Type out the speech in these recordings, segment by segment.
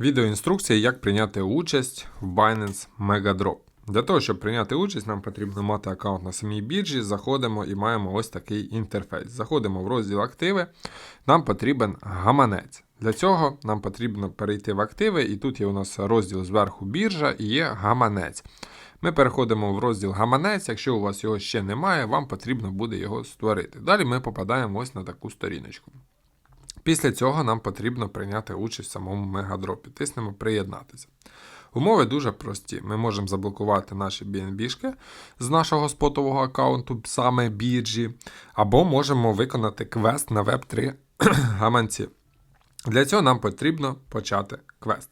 Відеоінструкція, як прийняти участь в Binance Megadrop. Для того, щоб прийняти участь, нам потрібно мати аккаунт на самій біржі. Заходимо і маємо ось такий інтерфейс. Заходимо в розділ активи. Нам потрібен гаманець. Для цього нам потрібно перейти в активи, і тут є у нас розділ зверху біржа і є гаманець. Ми переходимо в розділ гаманець. Якщо у вас його ще немає, вам потрібно буде його створити. Далі ми попадаємо ось на таку сторіночку. Після цього нам потрібно прийняти участь в самому мегадропі. Тиснемо приєднатися. Умови дуже прості. Ми можемо заблокувати наші BNB-шки з нашого спотового аккаунту, саме біржі, або можемо виконати квест на Web3 гаманці. Для цього нам потрібно почати квест.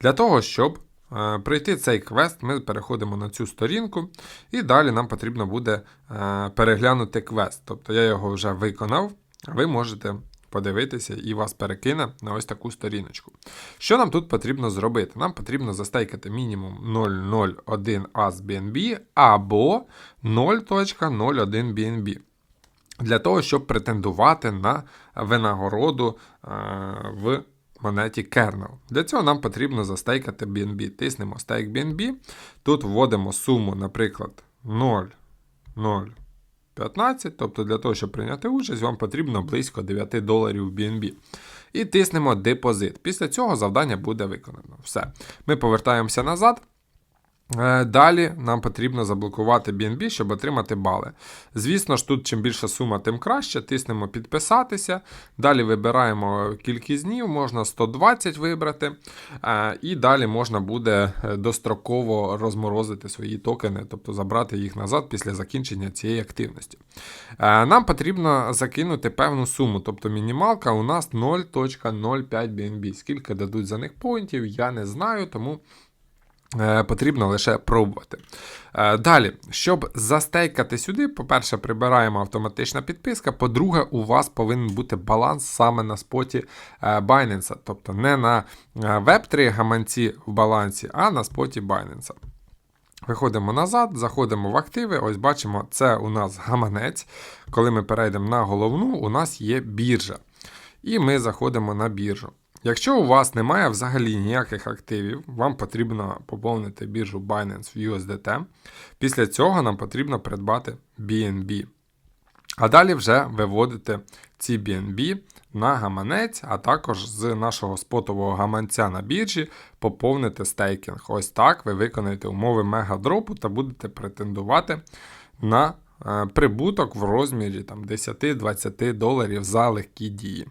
Для того, щоб е, пройти цей квест, ми переходимо на цю сторінку, і далі нам потрібно буде е, переглянути квест. Тобто я його вже виконав, а ви можете подивитися і вас перекине на ось таку сторіночку. Що нам тут потрібно зробити? Нам потрібно застейкати мінімум 0,01 AS BNB або 0.01 BNB. Для того, щоб претендувати на винагороду е, в монеті Kernel. Для цього нам потрібно застейкати BNB. Тиснемо Stake BNB. Тут вводимо суму, наприклад, 0,015. Тобто для того, щоб прийняти участь, вам потрібно близько 9 доларів BNB. І тиснемо депозит. Після цього завдання буде виконано. Все. Ми повертаємося назад. Е, Далі нам потрібно заблокувати BNB, щоб отримати бали. Звісно ж, тут чим більша сума, тим краще. Тиснемо підписатися. Далі вибираємо кількість днів, можна 120 вибрати. Е, І далі можна буде е, достроково розморозити свої токени, тобто забрати їх назад після закінчення цієї активності. Нам потрібно закинути певну суму, тобто мінімалка у нас 0.05 BNB. Скільки дадуть за них поінтів, я не знаю, тому. Е, Потрібно лише пробувати. Е, Далі, щоб застейкати сюди, по-перше, прибираємо автоматична підписка. По-друге, у вас повинен бути баланс саме на споті е, Binance, тобто не на Web3 гаманці в балансі, а на споті Binance. Виходимо назад, заходимо в активи. Ось бачимо, це у нас гаманець. Коли ми перейдемо на головну, у нас є біржа. І ми заходимо на біржу. Якщо у вас немає взагалі ніяких активів, вам потрібно поповнити біржу Binance в USDT. Після цього нам потрібно придбати BNB. А далі вже виводити ці BNB на гаманець, а також з нашого спотового гаманця на біржі поповнити стейкінг. Ось так ви виконаєте умови мегадропу та будете претендувати на е, прибуток в розмірі там, 10-20 доларів за легкі дії.